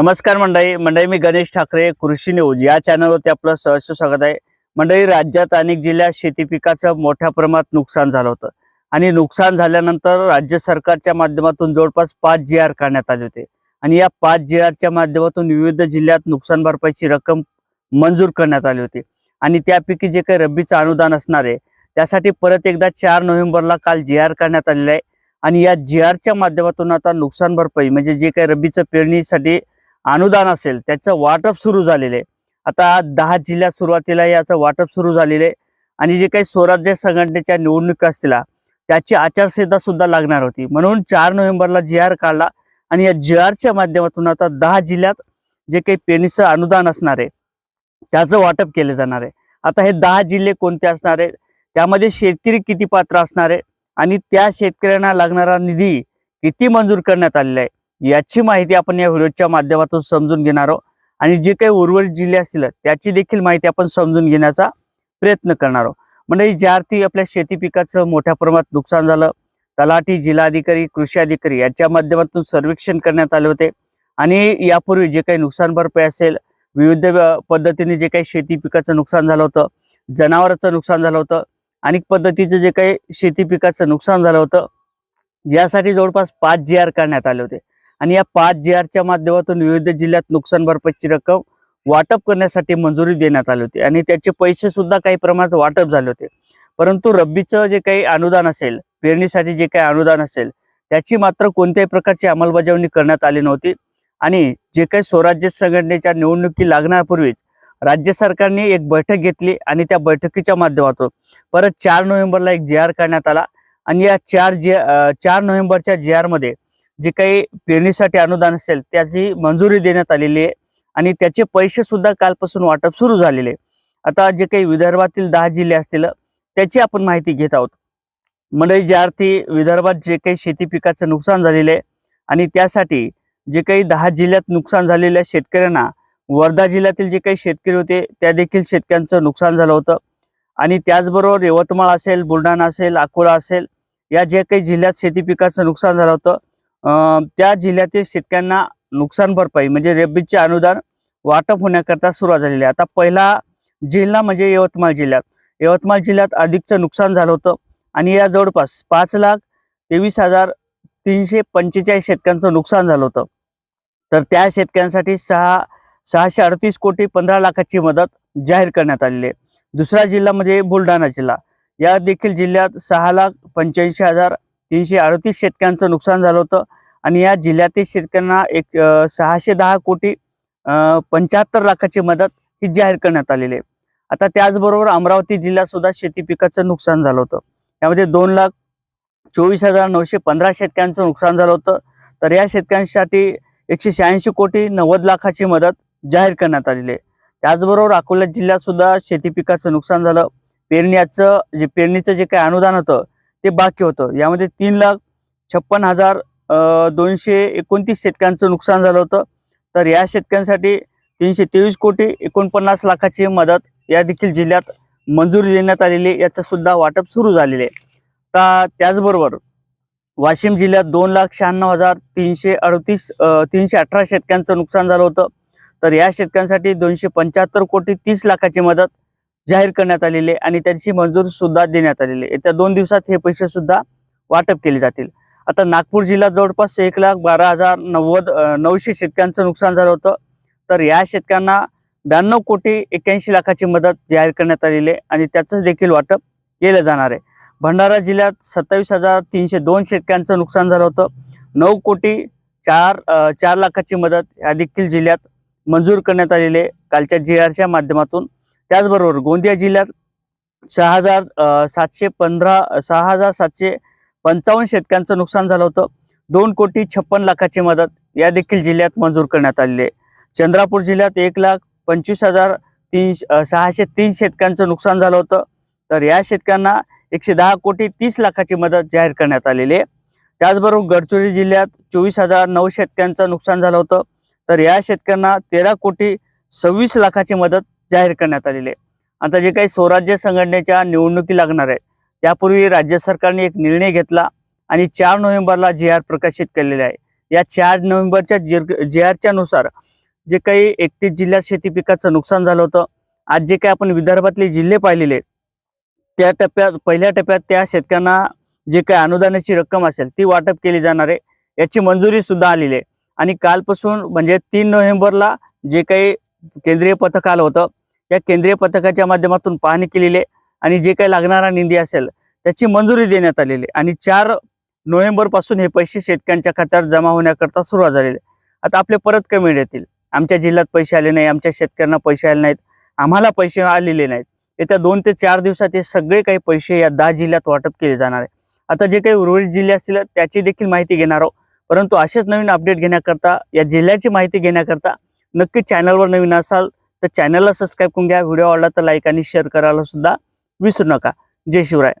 नमस्कार मंडळी मंडळी मी गणेश ठाकरे कृषी न्यूज. या चॅनलवरती आपलं सहर्ष स्वागत आहे. मंडळी राज्यात अनेक जिल्ह्यात शेती पिकाचं मोठ्या प्रमाणात नुकसान झालं होतं. आणि नुकसान झाल्यानंतर राज्य सरकारच्या माध्यमातून जवळपास पाच जी आर काढण्यात आले होते. आणि या पाच जी आरच्या माध्यमातून विविध जिल्ह्यात नुकसान भरपाईची रक्कम मंजूर करण्यात आली होती. आणि त्यापैकी जे काही रब्बीचं अनुदान असणार आहे त्यासाठी परत एकदा चार नोव्हेंबरला काल जी आर काढण्यात आलेला आहे. आणि या जी आरच्या माध्यमातून आता नुकसान भरपाई म्हणजे जे काही रब्बीचं पेरणीसाठी अनुदान असेल त्याचं वाटप सुरू झालेलं आहे. आता दहा जिल्ह्यात सुरुवातीला याचं वाटप सुरू झालेलं आहे. आणि जे काही स्वराज्य संघटनेच्या निवडणुका असतील त्याची आचारसंहिता सुद्धा लागणार होती. म्हणून चार नोव्हेंबरला जी आर काढला आणि या जी आरच्या माध्यमातून आता दहा जिल्ह्यात जे काही पेरणीचं अनुदान असणार आहे त्याचं वाटप केलं जाणार आहे. आता हे दहा जिल्हे कोणते असणार आहे? त्यामध्ये शेतकरी किती पात्र असणार आहे? आणि त्या शेतकऱ्यांना लागणारा निधी किती मंजूर करण्यात आलेला आहे? याची माहिती आपण या व्हिडिओच्या माध्यमातून समजून घेणार आहोत. आणि जे काही उर्वरित जिल्हे असतील त्याची देखील माहिती आपण समजून घेण्याचा प्रयत्न करणार आहोत. म्हणजे ज्या अर्थी आपल्या शेती पिकाचं मोठ्या प्रमाणात नुकसान झालं तलाठी जिल्हाधिकारी कृषी अधिकारी याच्या माध्यमातून सर्वेक्षण करण्यात आले होते. आणि यापूर्वी जे काही नुकसान भरपाई असेल विविध पद्धतीने जे काही शेती पिकाचं नुकसान झालं होतं जनावरांचं नुकसान झालं होतं अनेक पद्धतीचं जे काही शेती पिकाचं नुकसान झालं होतं यासाठी जवळपास पाच जी आर काढण्यात आले होते. आणि या पाच जी आरच्या माध्यमातून विविध जिल्ह्यात नुकसान भरपाईची रक्कम वाटप करण्यासाठी मंजुरी देण्यात आली होती. आणि त्याचे पैसे सुद्धा काही प्रमाणात वाटप झाले होते. परंतु रब्बीचं जे काही अनुदान असेल पेरणीसाठी जे काही अनुदान असेल त्याची मात्र कोणत्याही प्रकारची अंमलबजावणी करण्यात आली नव्हती. आणि जे काही स्वराज्य संघटनेच्या निवडणुकी लागण्यापूर्वीच राज्य सरकारने एक बैठक घेतली आणि त्या बैठकीच्या माध्यमातून परत चार नोव्हेंबरला एक जी आर काढण्यात आला. आणि या चार जी चार नोव्हेंबरच्या जी आरमध्ये जे काही पेरणीसाठी अनुदान असेल त्याची मंजुरी देण्यात आलेली आहे. आणि त्याचे पैसे सुद्धा कालपासून वाटप सुरू झालेले आता जे काही विदर्भातील दहा जिल्हे असतील त्याची आपण माहिती घेत आहोत. मंडळी ज्या अर्थी विदर्भात जे काही शेती पिकाचं नुकसान झालेलं आहे आणि त्यासाठी जे काही दहा जिल्ह्यात नुकसान झालेल्या शेतकऱ्यांना वर्धा जिल्ह्यातील जे काही शेतकरी होते त्या देखील शेतकऱ्यांचं नुकसान झालं होतं. आणि त्याचबरोबर यवतमाळ असेल बुलढाणा असेल अकोला असेल या जे काही जिल्ह्यात शेती पिकाचं नुकसान झालं होतं त्या जिल्ह्यातील शेतकऱ्यांना नुकसान भरपाई म्हणजे रेबीजचे अनुदान वाटप होण्याकरता सुरुवात झालेली आहे. आता पहिला जिल्हा म्हणजे यवतमाळ जिल्ह्यात. यवतमाळ जिल्ह्यात अधिकचं नुकसान झालं होतं आणि या जवळपास पाच लाख तेवीस हजार तीनशे पंचेचाळीस शेतकऱ्यांचं नुकसान झालं होतं. तर त्या शेतकऱ्यांसाठी सहा सहाशे अडतीस कोटी पंधरा लाखाची मदत जाहीर करण्यात आलेली आहे. दुसरा जिल्हा म्हणजे बुलढाणा जिल्हा. या देखील जिल्ह्यात सहा लाख पंच्याऐंशी हजार तीनशे अडतीस शेतकऱ्यांचं नुकसान झालं होतं. आणि या जिल्ह्यातील शेतकऱ्यांना एक सहाशे दहा कोटी पंच्याहत्तर लाखाची मदत ही जाहीर करण्यात आलेली आहे. आता त्याचबरोबर अमरावती जिल्ह्यात सुद्धा शेती पिकाचं नुकसान झालं होतं. यामध्ये दोन लाख चोवीस हजार नऊशे पंधरा शेतकऱ्यांचं नुकसान झालं होतं. तर या शेतकऱ्यांसाठी एकशे शहाऐंशी कोटी नव्वद लाखाची मदत जाहीर करण्यात आलेली आहे. त्याचबरोबर अकोला जिल्ह्यात सुद्धा शेती पिकाचं नुकसान झालं. पेरण्याचं जे पेरणीचं जे काही अनुदान होतं ते बाकी होतं. यामध्ये तीन लाख छप्पन हजार दोनशे एकोणतीस शेतकऱ्यांचं नुकसान झालं होतं. तर या शेतकऱ्यांसाठी तीनशे तेवीस कोटी एकोणपन्नास लाखाची मदत या देखील जिल्ह्यात मंजुरी देण्यात आलेली याचं सुद्धा वाटप सुरू झालेले तर त्याचबरोबर वाशिम जिल्ह्यात दोन लाख शहाण्णव हजार तीनशे अडतीस तीनशे अठरा शेतकऱ्यांचं नुकसान झालं होतं. तर या शेतकऱ्यांसाठी दोनशे पंच्याहत्तर कोटी तीस लाखाची मदत जाहीर करण्यात आलेले आणि त्याची मंजूर सुद्धा देण्यात आलेली. आहे येत्या दोन दिवसात हे पैसे सुद्धा वाटप केले जातील. आता नागपूर जिल्ह्यात जवळपास एक लाख बारा हजार नव्वद नऊशे शेतकऱ्यांचं नुकसान झालं होतं. तर या शेतकऱ्यांना ब्याण्णव कोटी एक्क्याऐंशी लाखाची मदत जाहीर करण्यात आलेली आहे आणि त्याचं देखील वाटप केलं जाणार आहे. भंडारा जिल्ह्यात सत्तावीस हजार तीनशे दोन शेतकऱ्यांचं नुकसान झालं होतं. नऊ कोटी चार चार लाखाची मदत या देखील जिल्ह्यात मंजूर करण्यात आलेली आहे. कालच्या जी आरच्या माध्यमातून त्याचबरोबर गोंदिया जिल्ह्यात सहा हजार सातशे पंधरा सहा हजार सातशे पंचावन्न शेतकऱ्यांचं नुकसान झालं होतं. दोन कोटी छप्पन लाखाची मदत या देखील जिल्ह्यात मंजूर करण्यात आलेली आहे. चंद्रापूर जिल्ह्यात एक लाख पंचवीस हजार तीन सहाशे तीन शेतकऱ्यांचं नुकसान झालं होतं. तर या शेतकऱ्यांना एकशे दहा कोटी तीस लाखाची मदत जाहीर करण्यात आलेली आहे. त्याचबरोबर गडचिरोली जिल्ह्यात चोवीस हजार नऊ शेतकऱ्यांचं नुकसान झालं होतं. तर या शेतकऱ्यांना तेरा कोटी सव्वीस लाखाची मदत जाहीर करण्यात आलेले. आता जे काही स्वराज्य संघटनेच्या निवडणुकी लागणार आहेत त्यापूर्वी राज्य सरकारने एक निर्णय घेतला आणि चार नोव्हेंबरला जी आर प्रकाशित केलेले आहे. या चार नोव्हेंबरच्या जे आरच्या नुसार जे काही एकतीस जिल्ह्यात शेती पिकाचं नुकसान झालं होतं आज जे काही आपण विदर्भातले जिल्हे पाहिलेले त्या टप्प्यात पहिल्या टप्प्यात त्या शेतकऱ्यांना जे काही अनुदानाची रक्कम असेल ती वाटप केली जाणार आहे याची मंजुरी सुद्धा आलेली आहे. आणि कालपासून म्हणजे तीन नोव्हेंबरला जे काही केंद्रीय पथक आलं होतं या केंद्रीय पथकाच्या माध्यमातून पाहणी केलेली आहे. आणि जे काही लागणारा निधी असेल त्याची मंजुरी देण्यात आलेली आहे. आणि चार नोव्हेंबरपासून हे पैसे शेतकऱ्यांच्या खात्यावर जमा होण्याकरता सुरुवात झालेली आहे आता आपले परत कमी येतील. आमच्या जिल्ह्यात पैसे आले नाही आमच्या शेतकऱ्यांना पैसे आले नाहीत. आम्हाला पैसे आलेले नाहीत. येत्या दोन ते चार दिवसात हे सगळे काही पैसे या दहा जिल्ह्यात वाटप केले जाणार आहे. आता जे काही उर्वरित जिल्हे असतील त्याची देखील माहिती घेणार आहोत. परंतु असेच नवीन अपडेट घेण्याकरता या जिल्ह्याची माहिती घेण्याकरता नक्की चॅनलवर नवीन असाल तर चॅनलला सबस्क्राईब करून घ्या. व्हिडिओ आवडला तर लाईक आणि शेअर करायला सुद्धा विसरू नका. जय शिवराय.